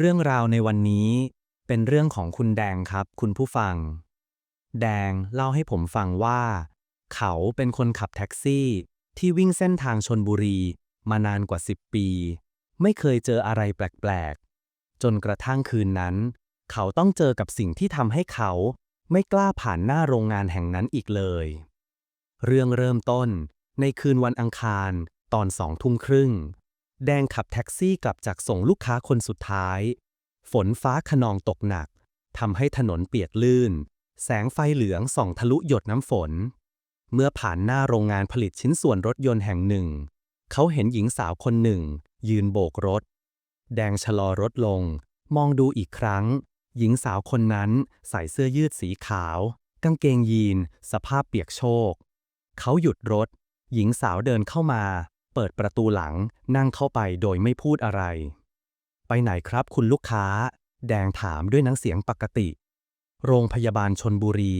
เรื่องราวในวันนี้เป็นเรื่องของคุณแดงครับคุณผู้ฟัง แดงเล่าให้ผมฟังว่า เขาเป็นคนขับแท็กซี่ ที่วิ่งเส้นทางชนบุรีมานานกว่า 10 ปี ไม่เคยเจออะไรแปลกๆ จนกระทั่งคืนนั้น เขาต้องเจอกับสิ่งที่ทำให้เขาไม่กล้าผ่านหน้าโรงงานแห่งนั้นอีกเลย เรื่องเริ่มต้นในคืนวันอังคารตอนสองทุ่มครึ่ง แดงขับแท็กซี่กลับจากส่งลูกค้าคนสุดท้าย ฝนฟ้าขนองตกหนักทำให้ถนนเปียกลื่น แสงไฟเหลืองส่องทะลุหยดน้ำฝน เมื่อผ่านหน้าโรงงานผลิตชิ้นส่วนรถยนต์แห่งหนึ่ง เขาเห็นหญิงสาวคนหนึ่ง ยืนโบกรถ แดงชะลอรถลง มองดูอีกครั้ง หญิงสาวคนนั้นใส่เสื้อยืดสีขาว กางเกงยีน สภาพเปียกโชก เขาหยุดรถ หญิงสาวเดินเข้ามา เปิดประตูหลังนั่งเข้าไปโดยไม่พูดอะไร ไปไหนครับคุณลูกค้า แดงถามด้วยน้ำเสียงปกติ โรงพยาบาลชนบุรี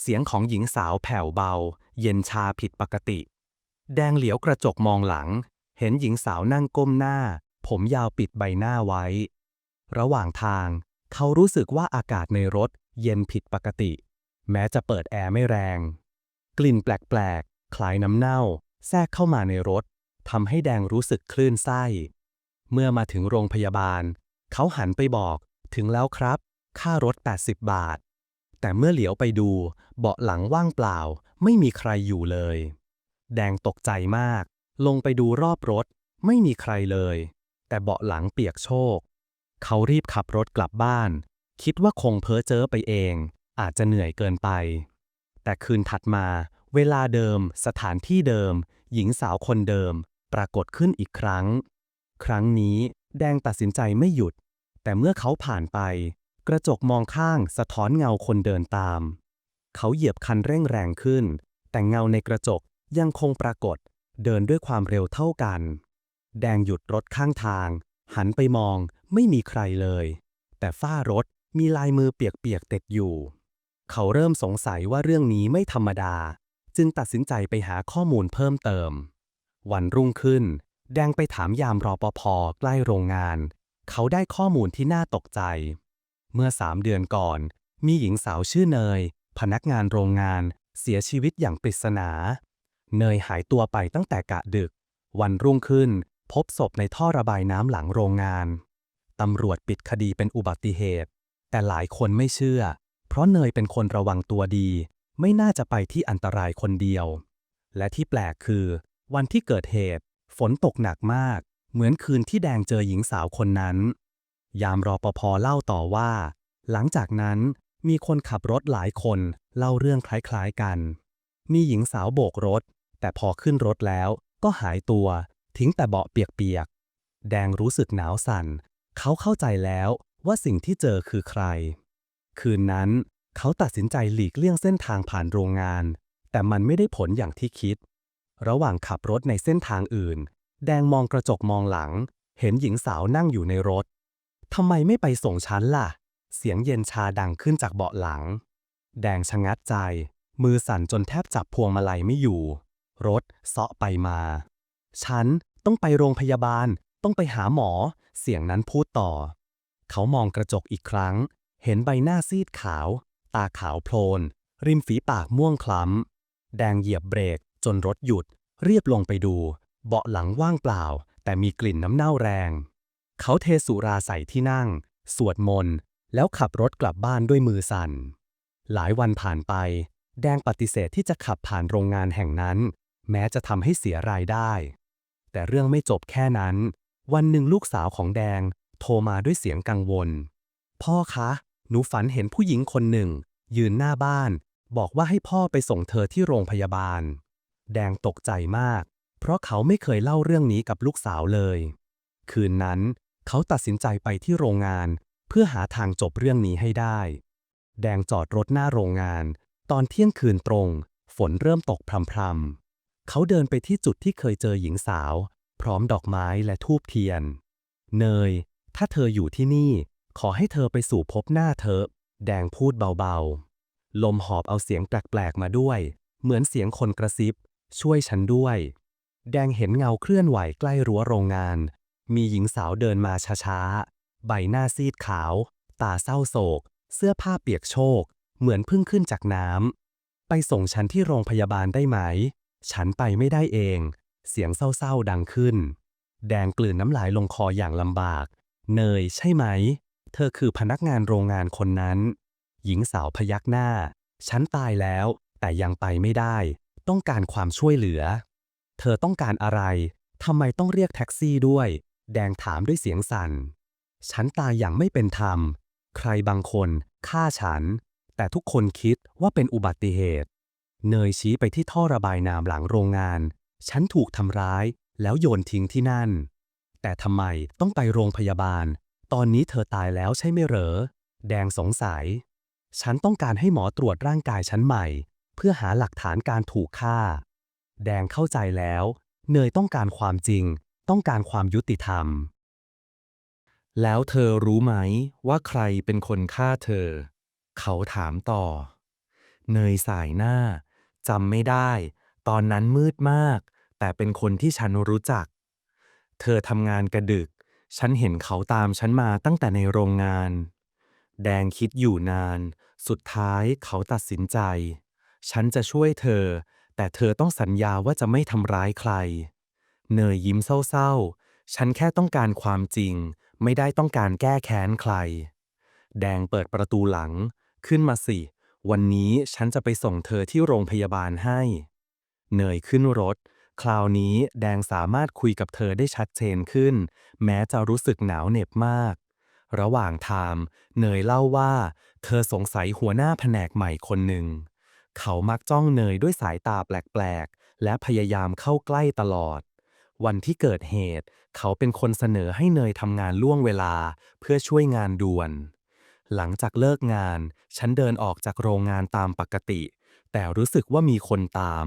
เสียงของหญิงสาวแผ่วเบา เย็นชาผิดปกติ แดงเหลียวกระจกมองหลัง เห็นหญิงสาวนั่งก้มหน้า ผมยาวปิดใบหน้าไว้ ระหว่างทาง เขารู้สึกว่าอากาศในรถเย็นผิดปกติ แม้จะเปิดแอร์ไม่แรง กลิ่นแปลกๆคล้ายน้ำเน่า แทรกเข้ามาในรถ ทำให้แดงรู้สึกคลื่นไส้ เมื่อมาถึงโรงพยาบาล เขาหันไปบอก ถึงแล้วครับ ค่ารถ 80 บาท แต่เมื่อเหลียวไปดู เบาะหลังว่างเปล่า ไม่มีใครอยู่เลย แดงตกใจมาก ลงไปดูรอบรถ ไม่มีใครเลย แต่เบาะหลังเปียกโชก เขารีบขับรถกลับบ้าน คิดว่าคงเพ้อเจ้อไปเอง อาจจะเหนื่อยเกินไป แต่คืนถัดมาเวลาเดิม สถานที่เดิม หญิงสาวคนเดิม ปรากฏขึ้นอีกครั้ง ครั้งนี้แดงตัดสินใจไม่หยุด แต่เมื่อเขาผ่านไป กระจกมองข้างสะท้อนเงาคนเดินตาม เขาเหยียบคันเร่งแรงขึ้น แต่เงาในกระจกยังคงปรากฏ เดินด้วยความเร็วเท่ากัน แดงหยุดรถข้างทาง หันไปมองไม่มีใครเลย แต่ฝ้ารถมีลายมือเปียกๆติดอยู่ เขาเริ่มสงสัยว่าเรื่องนี้ไม่ธรรมดา จึงตัดสินใจไปหาข้อมูลเพิ่มเติม วันรุ่งขึ้น แดงไปถามยามรอปภใกล้โรงงาน เขาได้ข้อมูลที่น่าตกใจ เมื่อสามเดือนก่อน มีหญิงสาวชื่อเนย พนักงานโรงงานเสียชีวิตอย่างปริศนา เนยหายตัวไปตั้งแต่กะดึก วันรุ่งขึ้น พบศพในท่อระบายน้ำหลังโรงงาน ตำรวจปิดคดีเป็นอุบัติเหตุ แต่หลายคนไม่เชื่อ เพราะเนยเป็นคนระวังตัวดี ไม่น่าจะไปที่อันตรายคนเดียว และที่แปลกคือ วันที่เกิดเหตุ ฝนตกหนักมาก เหมือนคืนที่แดงเจอหญิงสาวคนนั้น ยามรอปภเล่าต่อว่า หลังจากนั้นมีคนขับรถหลายคนเล่าเรื่องคล้ายๆกัน มีหญิงสาวโบกรถ แต่พอขึ้นรถแล้วก็หายตัว ทิ้งแต่เบาะเปียกๆ แดงรู้สึกหนาวสั่น เขาเข้าใจแล้วว่าสิ่งที่เจอคือใคร คืนนั้นเขาตัดสินใจหลีกเลี่ยงเส้นทางผ่านโรงงาน แต่มันไม่ได้ผลอย่างที่คิด ระหว่างขับรถในเส้นทางอื่น แดงมองกระจกมองหลัง เห็นหญิงสาวนั่งอยู่ในรถ ทำไมไม่ไปส่งฉันล่ะ เสียงเย็นชาดังขึ้นจากเบาะหลัง แดงชะงัดใจ มือสั่นจนแทบจับพวงมาลัยไม่อยู่ รถเซาะไปมา ฉันต้องไปโรงพยาบาล ต้องไปหาหมอ เสียงนั้นพูดต่อ เขามองกระจกอีกครั้ง เห็นใบหน้าซีดขาว ตาขาวโพลน ริมฝีปากม่วงคล้ำ แดงเหยียบเบรก จนรถหยุด เรียบลงไปดู เบาะหลังว่างเปล่า แต่มีกลิ่นน้ำเน่าแรง เขาเทสุราใส่ที่นั่ง สวดมนต์ แล้วขับรถกลับบ้านด้วยมือสั่น หลายวันผ่านไป แดงปฏิเสธที่จะขับผ่านโรงงานแห่งนั้น แม้จะทำให้เสียรายได้ แต่เรื่องไม่จบแค่นั้น วันหนึ่งลูกสาวของแดง โทรมาด้วยเสียงกังวล พ่อคะ หนูฝันเห็นผู้หญิงคนหนึ่ง ยืนหน้าบ้าน บอกว่าให้พ่อไปส่งเธอที่โรงพยาบาล แดงตกใจมาก เพราะเขาไม่เคยเล่าเรื่องนี้กับลูกสาวเลย คืนนั้น เขาตัดสินใจไปที่โรงงาน เพื่อหาทางจบเรื่องนี้ให้ได้ แดงจอดรถหน้าโรงงาน ตอนเที่ยงคืนตรง ฝนเริ่มตกพรำๆ เขาเดินไปที่จุดที่เคยเจอหญิงสาว พร้อมดอกไม้และทูบเทียน เนย ถ้าเธออยู่ที่นี่ ขอให้เธอไปสู่พบหน้าเธอ แดงพูดเบาๆ ลมหอบเอาเสียงแปลกๆมาด้วย เหมือนเสียงคนกระซิบ ช่วยฉันด้วย แดงเห็นเงาเคลื่อนไหวใกล้รั้วโรงงาน มีหญิงสาวเดินมาช้าๆ ใบหน้าซีดขาว ตาเศร้าโศก เสื้อผ้าเปียกโชก เหมือนเพิ่งขึ้นจากน้ำ ไปส่งฉันที่โรงพยาบาลได้ไหม ฉันไปไม่ได้เอง เสียงเศร้าๆดังขึ้น แดงกลืนน้ำลายลงคออย่างลำบาก เนยใช่ไหม เธอคือพนักงานโรงงานคนนั้น หญิงสาวพยักหน้า ฉันตายแล้ว แต่ยังไปไม่ได้ ต้องการความช่วยเหลือ เธอต้องการอะไร ทำไมต้องเรียกแท็กซี่ด้วย แดงถามด้วยเสียงสั่น ฉันตายอย่างไม่เป็นธรรม ใครบางคนฆ่าฉัน แต่ทุกคนคิดว่าเป็นอุบัติเหตุ เนยชี้ไปที่ท่อระบายน้ำหลังโรงงาน ฉันถูกทำร้าย แล้วโยนทิ้งที่นั่น แต่ทำไมต้องไปโรงพยาบาล ตอนนี้เธอตายแล้วใช่ไหมเหรอ แดงสงสัย ฉันต้องการให้หมอตรวจร่างกายฉันใหม่ เพื่อหาหลักฐานการถูกฆ่า แดงเข้าใจแล้ว เนยต้องการความจริง ต้องการความยุติธรรม แล้วเธอรู้ไหมว่าใครเป็นคนฆ่าเธอ เขาถามต่อ เนยสายหน้าจำไม่ได้ ตอนนั้นมืดมาก แต่เป็นคนที่ฉันรู้จัก เธอทำงานกระดึก ฉันเห็นเขาตามฉันมาตั้งแต่ในโรงงาน แดงคิดอยู่นาน สุดท้ายเขาตัดสินใจ ฉันจะช่วยเธอ แต่เธอต้องสัญญาว่าจะไม่ทำร้ายใคร เนยยิ้มเศร้าๆ ฉันแค่ต้องการความจริง ไม่ได้ต้องการแก้แค้นใคร แดงเปิดประตูหลัง ขึ้นมาสิ วันนี้ฉันจะไปส่งเธอที่โรงพยาบาลให้ เนยขึ้นรถ คราวนี้แดงสามารถคุยกับเธอได้ชัดเจนขึ้น แม้จะรู้สึกหนาวเหน็บมากระหว่างทางเนยเล่าว่า เธอสงสัยหัวหน้าแผนกใหม่คนหนึ่ง เขามักจ้องเนยด้วยสายตาแปลกๆ และพยายามเข้าใกล้ตลอด วันที่เกิดเหตุ เขาเป็นคนเสนอให้เนยทำงานล่วงเวลาเพื่อช่วยงานด่วน หลังจากเลิกงาน ฉันเดินออกจากโรงงานตามปกติ แต่รู้สึกว่ามีคนตาม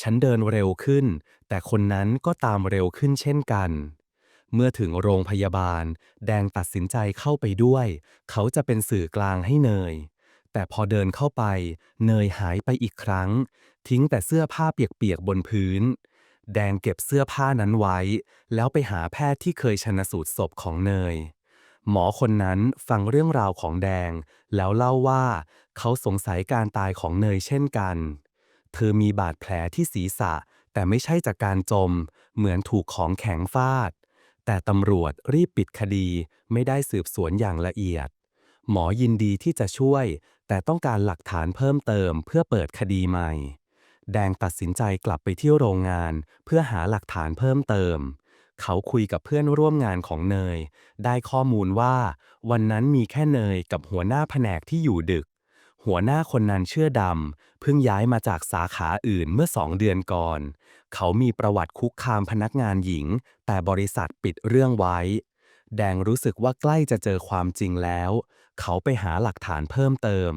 ฉันเดินเร็วขึ้น แต่คนนั้นก็ตามเร็วขึ้นเช่นกันเมื่อถึงโรงพยาบาล แดงตัดสินใจเข้าไปด้วย เขาจะเป็นสื่อกลางให้เนย แต่พอเดินเข้าไป เนยหายไปอีกครั้ง ทิ้งแต่เสื้อผ้าเปียกๆบนพื้น แดงเก็บเสื้อผ้านั้นไว้ แล้วไปหาแพทย์ที่เคยชนะสูตรศพของเนย หมอคนนั้นฟังเรื่องราวของแดง แล้วเล่าว่าเขาสงสัยการตายของเนยเช่นกัน เธอมีบาดแผลที่ศีรษะ แต่ไม่ใช่จากการจม เหมือนถูกของแข็งฟาด แต่ตำรวจรีบปิดคดีไม่ได้สืบสวนอย่างละเอียดหมอยินดีที่จะช่วย แต่ต้องการหลักฐานเพิ่มเติมเพื่อเปิดคดีใหม่ แดงตัดสินใจกลับไปที่โรงงานเพื่อหาหลักฐานเพิ่มเติม เขาคุยกับเพื่อนร่วมงานของเนย ได้ข้อมูลว่า วันนั้นมีแค่เนยกับหัวหน้าแผนกที่อยู่ดึก หัวหน้าคนนั้นเชื่อดำเพิ่งย้ายมาจากสาขาอื่นเมื่อสองเดือนก่อน เขามีประวัติคุกคามพนักงานหญิง แต่บริษัทปิดเรื่องไว้ แดงรู้สึกว่าใกล้จะเจอความจริงแล้ว เขาไปหาหลักฐานเพิ่มเติม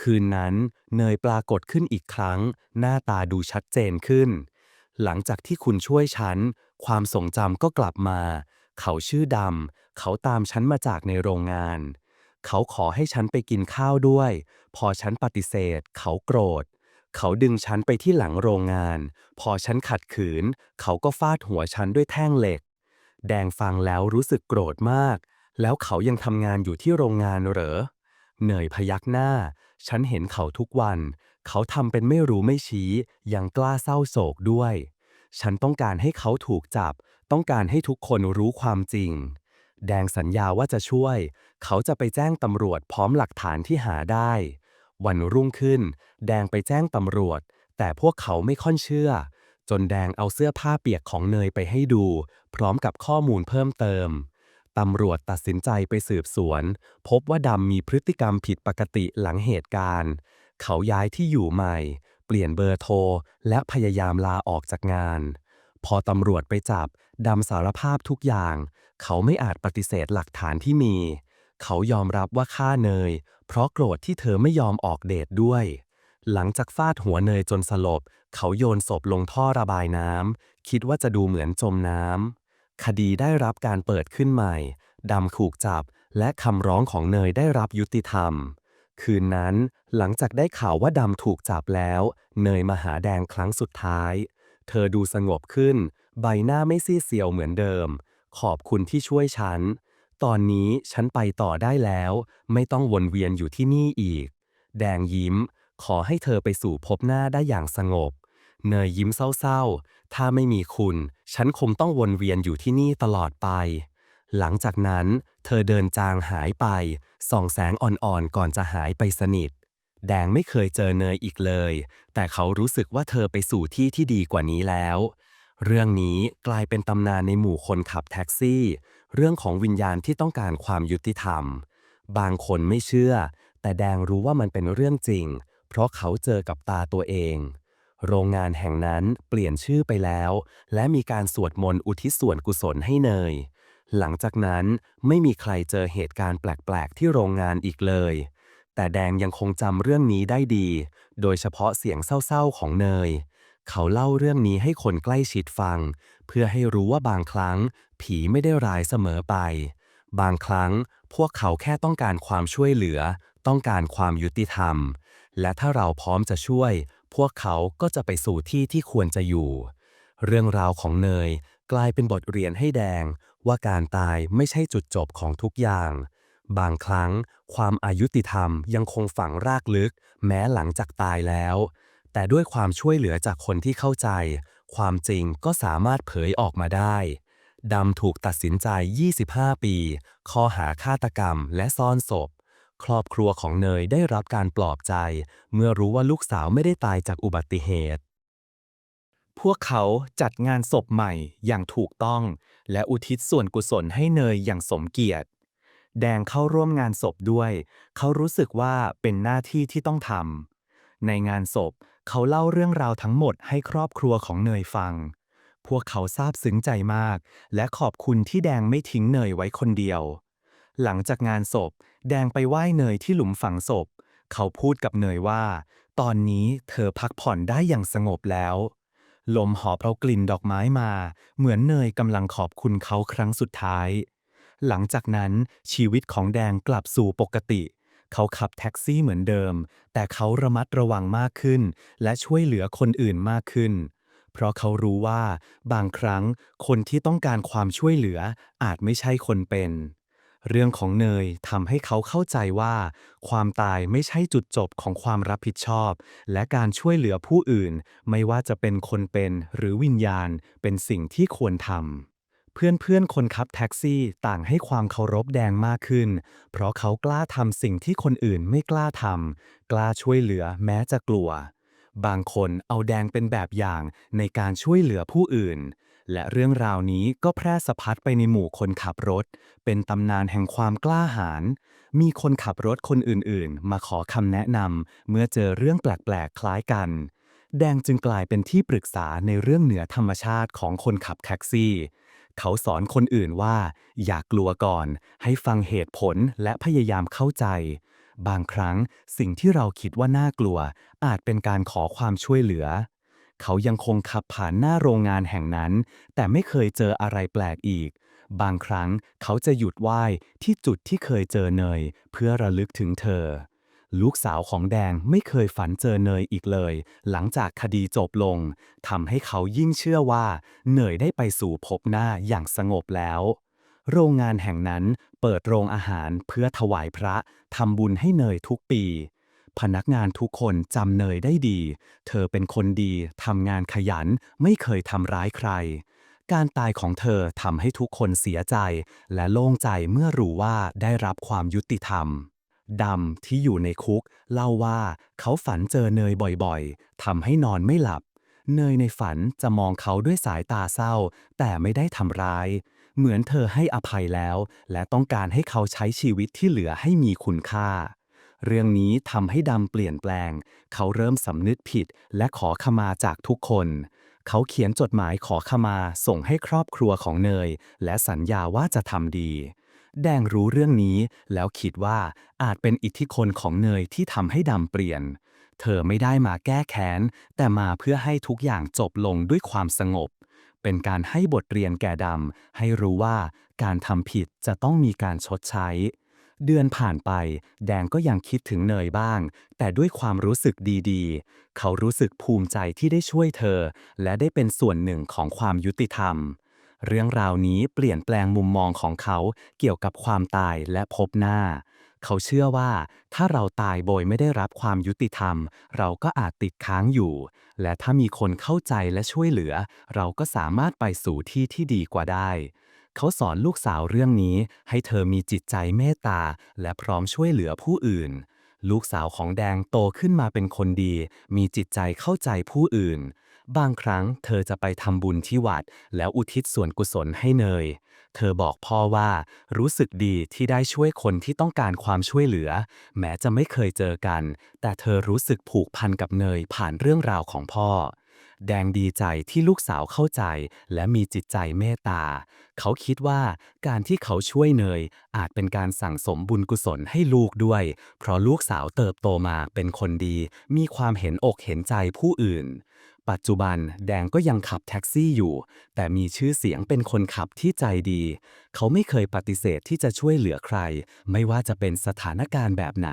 คืนนั้นเนยปรากฏขึ้นอีกครั้ง หน้าตาดูชัดเจนขึ้น หลังจากที่คุณช่วยฉัน ความทรงจำก็กลับมา เขาชื่อดำ เขาตามฉันมาจากในโรงงาน เขาขอให้ฉันไปกินข้าวด้วย พอฉันปฏิเสธ เขาโกรธ เขาดึงฉันไปที่หลังโรงงาน พอฉันขัดขืน เขาก็ฟาดหัวฉันด้วยแท่งเหล็ก แดงฟังแล้วรู้สึกโกรธมาก แล้วเขายังทำงานอยู่ที่โรงงานเหรอเนยพยักหน้า ฉันเห็นเขาทุกวัน เขาทำเป็นไม่รู้ไม่ชี้ ยังกล้าเศร้าโศกด้วย ฉันต้องการให้เขาถูกจับ ต้องการให้ทุกคนรู้ความจริง แดงสัญญาว่าจะช่วย เขาจะไปแจ้งตำรวจพร้อมหลักฐานที่หาได้ วันรุ่งขึ้น แดงไปแจ้งตำรวจ แต่พวกเขาไม่ค่อนเชื่อ จนแดงเอาเสื้อผ้าเปียกของเนยไปให้ดู พร้อมกับข้อมูลเพิ่มเติม ตำรวจตัดสินใจไปสืบสวน พบว่าดำมีพฤติกรรมผิดปกติหลังเหตุการณ์ เขาย้ายที่อยู่ใหม่ เปลี่ยนเบอร์โทร และพยายามลาออกจากงาน พอตำรวจไปจับ ดำสารภาพทุกอย่าง เขาไม่อาจปฏิเสธหลักฐานที่มี เขายอมรับว่าฆ่าเนย เพราะโกรธที่เธอไม่ยอมออกเดทด้วย หลังจากฟาดหัวเนยจนสลบ เขาโยนศพลงท่อระบายน้ำคิดว่าจะดูเหมือนจมน้ำ คดีได้รับการเปิดขึ้นใหม่ ดำถูกจับ และคำร้องของเนยได้รับยุติธรรม คืนนั้น หลังจากได้ข่าวว่าดำถูกจับแล้ว เนยมาหาแดงครั้งสุดท้าย เธอดูสงบขึ้น ใบหน้าไม่ซีเซียวเหมือนเดิม ขอบคุณที่ช่วยฉัน ตอนนี้ฉันไปต่อได้แล้ว ไม่ต้องวนเวียนอยู่ที่นี่อีก แดงยิ้ม ขอให้เธอไปสู่พบหน้าได้อย่างสงบ เนยยิ้มเศร้าๆ ถ้าไม่มีคุณ ฉันคงต้องวนเวียนอยู่ที่นี่ตลอดไป หลังจากนั้นเธอเดินจางหายไป ส่องแสงอ่อนๆ ก่อนจะหายไปสนิท แดงไม่เคยเจอเนยอีกเลย แต่เขารู้สึกว่าเธอไปสู่ที่ที่ดีกว่านี้แล้ว เรื่องนี้กลายเป็นตำนานในหมู่คนขับแท็กซี่ เรื่องของวิญญาณที่ต้องการความยุติธรรม บางคนไม่เชื่อ แต่แดงรู้ว่ามันเป็นเรื่องจริง เพราะเขาเจอกับตาตัวเอง โรงงานแห่งนั้นเปลี่ยนชื่อไปแล้ว และมีการสวดมนต์อุทิศส่วนกุศลให้เนย หลังจากนั้นไม่มีใครเจอเหตุการณ์แปลกๆ ที่โรงงานอีกเลย แต่แดงยังคงจำเรื่องนี้ได้ดี โดยเฉพาะเสียงเศร้าๆของเนย เขาเล่าเรื่องนี้ให้คนใกล้ชิดฟัง เพื่อให้รู้ว่าบางครั้ง ผีไม่ได้ร้ายเสมอไป บางครั้งพวกเขาแค่ต้องการความช่วยเหลือ ต้องการความยุติธรรม และถ้าเราพร้อมจะช่วย พวกเขาก็จะไปสู่ที่ที่ควรจะอยู่ เรื่องราวของเนยกลายเป็นบทเรียนให้แดง ว่าการตายไม่ใช่จุดจบของทุกอย่าง บางครั้งความอายุติธรรมยังคงฝังรากลึก แม้หลังจากตายแล้ว แต่ด้วยความช่วยเหลือจากคนที่เข้าใจ ความจริงก็สามารถเผยออกมาได้ดำถูกตัดสินใจ 25 ปี ข้อหาฆาตกรรมและซ่อนศพ ครอบครัวของเนยได้รับการปลอบใจ เมื่อรู้ว่าลูกสาวไม่ได้ตายจากอุบัติเหตุ พวกเขาจัดงานศพใหม่อย่างถูกต้อง และอุทิศส่วนกุศลให้เนยอย่างสมเกียรติ แดงเข้าร่วมงานศพด้วย เขารู้สึกว่าเป็นหน้าที่ที่ต้องทำในงานศพเขาเล่าเรื่องราวทั้งหมดให้ครอบครัวของเนยฟัง พวกเขาซาบซึ้งใจมาก และขอบคุณที่แดงไม่ทิ้งเนยไว้คนเดียว หลังจากงานศพ แดงไปไหว้เนยที่หลุมฝังศพ เขาพูดกับเนยว่า ตอนนี้เธอพักผ่อนได้อย่างสงบแล้ว ลมหอบเอากลิ่นดอกไม้มา เหมือนเนยกำลังขอบคุณเขาครั้งสุดท้าย หลังจากนั้นชีวิตของแดงกลับสู่ปกติ เขาขับแท็กซี่เหมือนเดิม แต่เขาระมัดระวังมากขึ้น และช่วยเหลือคนอื่นมากขึ้นเพราะเขารู้ว่าบางครั้งคนที่ต้องการความช่วยเหลืออาจไม่ใช่คนเป็น เรื่องของเนยทำให้เขาเข้าใจว่า ความตายไม่ใช่จุดจบของความรับผิดชอบ และการช่วยเหลือผู้อื่น ไม่ว่าจะเป็นคนเป็นหรือวิญญาณ เป็นสิ่งที่ควรทำเพื่อนๆ คนขับแท็กซี่ต่างให้ความเคารพแดงมากขึ้น เพราะเขากล้าทำสิ่งที่คนอื่นไม่กล้าทำกล้าช่วยเหลือแม้จะกลัว บางคนเอาแดงเป็นแบบอย่างในการช่วยเหลือผู้อื่น และเรื่องราวนี้ก็แพร่สะพัดไปในหมู่คนขับรถ เป็นตำนานแห่งความกล้าหาญ มีคนขับรถคนอื่นๆ มาขอคำแนะนำเมื่อเจอเรื่องแปลกๆ คล้ายกัน แดงจึงกลายเป็นที่ปรึกษาในเรื่องเหนือธรรมชาติของคนขับแท็กซี่ เขาสอนคนอื่นว่า อย่ากกลัวก่อน ให้ฟังเหตุผลและพยายามเข้าใจ บางครั้งสิ่งที่เราคิดว่าน่ากลัว อาจเป็นการขอความช่วยเหลือ เขายังคงขับผ่านหน้าโรงงานแห่งนั้น แต่ไม่เคยเจออะไรแปลกอีก บางครั้งเขาจะหยุดไหว้ที่จุดที่เคยเจอเนย เพื่อระลึกถึงเธอ ลูกสาวของแดงไม่เคยฝันเจอเนยอีกเลย หลังจากคดีจบลงทำให้เขายิ่งเชื่อว่าเนยได้ไปสู่ภพหน้าอย่างสงบแล้วโรงงานแห่งนั้นเปิดโรงอาหารเพื่อถวายพระทำบุญให้เนยทุกปี พนักงานทุกคนจำเนยได้ดี เธอเป็นคนดีทำงานขยันไม่เคยทำร้ายใคร การตายของเธอทำให้ทุกคนเสียใจ และโล่งใจเมื่อรู้ว่าได้รับความยุติธรรมดำที่อยู่ในคุก เล่าว่าเขาฝันเจอเนยบ่อยๆทำให้นอนไม่หลับ เนยในฝันจะมองเขาด้วยสายตาเศร้า แต่ไม่ได้ทำร้าย เหมือนเธอให้อภัยแล้ว และต้องการให้เขาใช้ชีวิตที่เหลือให้มีคุณค่า เรื่องนี้ทำให้ดำเปลี่ยนแปลง เขาเริ่มสำนึกผิดและขอขมาจากทุกคน เขาเขียนจดหมายขอขมาส่งให้ครอบครัวของเนย และสัญญาว่าจะทำดี แดงรู้เรื่องนี้แล้วคิดว่าอาจเป็นอิทธิพลของเนยที่ทำให้ดำเปลี่ยน เธอไม่ได้มาแก้แค้น แต่มาเพื่อให้ทุกอย่างจบลงด้วยความสงบเป็นการให้บทเรียนแก่ดำ ให้รู้ว่าการทำผิดจะต้องมีการชดใช้ เดือนผ่านไป แดงก็ยังคิดถึงเนยบ้าง แต่ด้วยความรู้สึกดีๆ เขารู้สึกภูมิใจที่ได้ช่วยเธอ และได้เป็นส่วนหนึ่งของความยุติธรรม เรื่องราวนี้เปลี่ยนแปลงมุมมองของเขาเกี่ยวกับความตายและพบหน้า เขาเชื่อว่า ถ้าเราตายโดยไม่ได้รับความยุติธรรม เราก็อาจติดค้างอยู่ และถ้ามีคนเข้าใจและช่วยเหลือ เราก็สามารถไปสู่ที่ที่ดีกว่าได้ เขาสอนลูกสาวเรื่องนี้ ให้เธอมีจิตใจเมตตา และพร้อมช่วยเหลือผู้อื่น ลูกสาวของแดงโตขึ้นมาเป็นคนดี มีจิตใจเข้าใจผู้อื่น บางครั้งเธอจะไปทำบุญที่วัด แล้วอุทิศส่วนกุศลให้เนย เธอบอกพ่อว่ารู้สึกดีที่ได้ช่วยคนที่ต้องการความช่วยเหลือ แม้จะไม่เคยเจอกัน แต่เธอรู้สึกผูกพันกับเนยผ่านเรื่องราวของพ่อ แดงดีใจที่ลูกสาวเข้าใจ และมีจิตใจเมตตา เขาคิดว่าการที่เขาช่วยเนย อาจเป็นการสั่งสมบุญกุศลให้ลูกด้วย เพราะลูกสาวเติบโตมาเป็นคนดี มีความเห็นอกเห็นใจผู้อื่น ปัจจุบันแดงก็ยังขับแท็กซี่อยู่ แต่มีชื่อเสียงเป็นคนขับที่ใจดี เขาไม่เคยปฏิเสธที่จะช่วยเหลือใคร ไม่ว่าจะเป็นสถานการณ์แบบไหน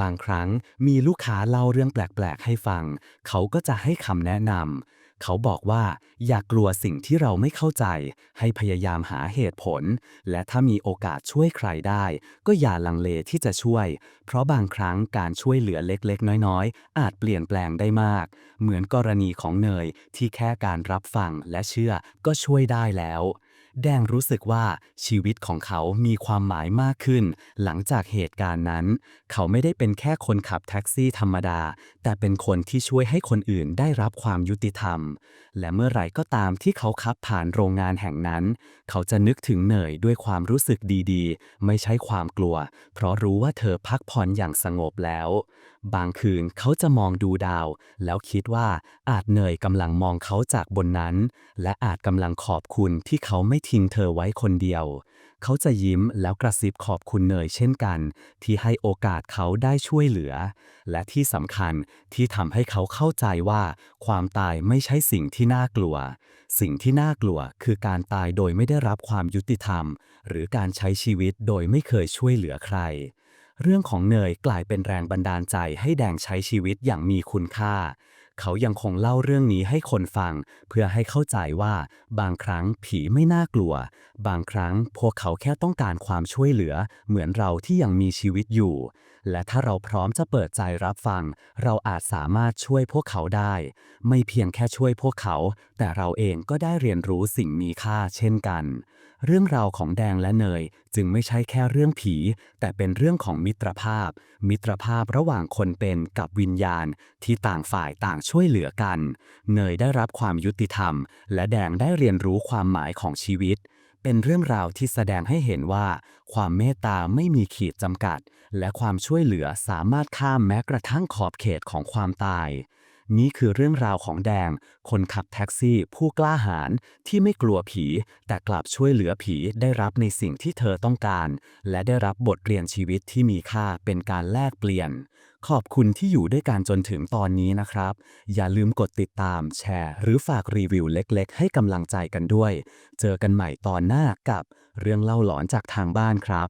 บางครั้งมีลูกค้าเล่าเรื่องแปลก ๆ ให้ฟัง เขาก็จะให้คำแนะนำ เขาบอกว่าอย่ากลัวสิ่งที่เราไม่เข้าใจ ให้พยายามหาเหตุผล และถ้ามีโอกาสช่วยใครได้ ก็อย่าลังเลที่จะช่วย เพราะบางครั้งการช่วยเหลือเล็กๆ น้อยๆ อาจเปลี่ยนแปลงได้มาก เหมือนกรณีของเนยที่แค่การรับฟังและเชื่อก็ช่วยได้แล้ว แดงรู้สึกว่าชีวิตของเขามีความหมายมากขึ้น หลังจากเหตุการณ์นั้น เขาไม่ได้เป็นแค่คนขับแท็กซี่ธรรมดา แต่เป็นคนที่ช่วยให้คนอื่นได้รับความยุติธรรม และเมื่อไหร่ก็ตามที่เขาขับผ่านโรงงานแห่งนั้น เขาจะนึกถึงเนยด้วยความรู้สึกดีๆ ไม่ใช่ความกลัว เพราะรู้ว่าเธอพักผ่อนอย่างสงบแล้ว บางคืนเขาจะมองดูดาว แล้วคิดว่าอาจเนยกำลังมองเขาจากบนนั้น และอาจกำลังขอบคุณที่เขาไม่ทิ้งเธอไว้คนเดียว เขาจะยิ้มแล้วกระซิบขอบคุณเนยเช่นกัน ที่ให้โอกาสเขาได้ช่วยเหลือ และที่สำคัญที่ทำให้เขาเข้าใจว่า ความตายไม่ใช่สิ่งที่น่ากลัว สิ่งที่น่ากลัวคือการตายโดยไม่ได้รับความยุติธรรม หรือการใช้ชีวิตโดยไม่เคยช่วยเหลือใครเรื่องของเนยกลายเป็นแรงบันดาลใจให้แดงใช้ชีวิตอย่างมีคุณค่า เขายังคงเล่าเรื่องนี้ให้คนฟัง เพื่อให้เข้าใจว่า บางครั้งผีไม่น่ากลัว บางครั้งพวกเขาแค่ต้องการความช่วยเหลือ เหมือนเราที่ยังมีชีวิตอยู่ และถ้าเราพร้อมจะเปิดใจรับฟัง เราอาจสามารถช่วยพวกเขาได้ ไม่เพียงแค่ช่วยพวกเขา แต่เราเองก็ได้เรียนรู้สิ่งมีค่าเช่นกัน เรื่องราวของแดงและเนยจึงไม่ใช่แค่เรื่องผี แต่เป็นเรื่องของมิตรภาพ มิตรภาพระหว่างคนเป็นกับวิญญาณ ที่ต่างฝ่ายต่างช่วยเหลือกัน เนยได้รับความยุติธรรม และแดงได้เรียนรู้ความหมายของชีวิต เป็นเรื่องราวที่แสดงให้เห็นว่า ความเมตตาไม่มีขีดจำกัด และความช่วยเหลือสามารถข้ามแม้กระทั่งขอบเขตของความตาย นี่คือเรื่องราวของแดง คนขับแท็กซี่ผู้กล้าหาญที่ไม่กลัวผี แต่กลับช่วยเหลือผีได้รับในสิ่งที่เธอต้องการ และได้รับบทเรียนชีวิตที่มีค่าเป็นการแลกเปลี่ยน ขอบคุณที่อยู่ด้วยกันจนถึงตอนนี้นะครับ อย่าลืมกดติดตามแชร์ หรือฝากรีวิวเล็กๆ ให้กำลังใจกันด้วย เจอกันใหม่ตอนหน้ากับเรื่องเล่าหลอนจากทางบ้านครับ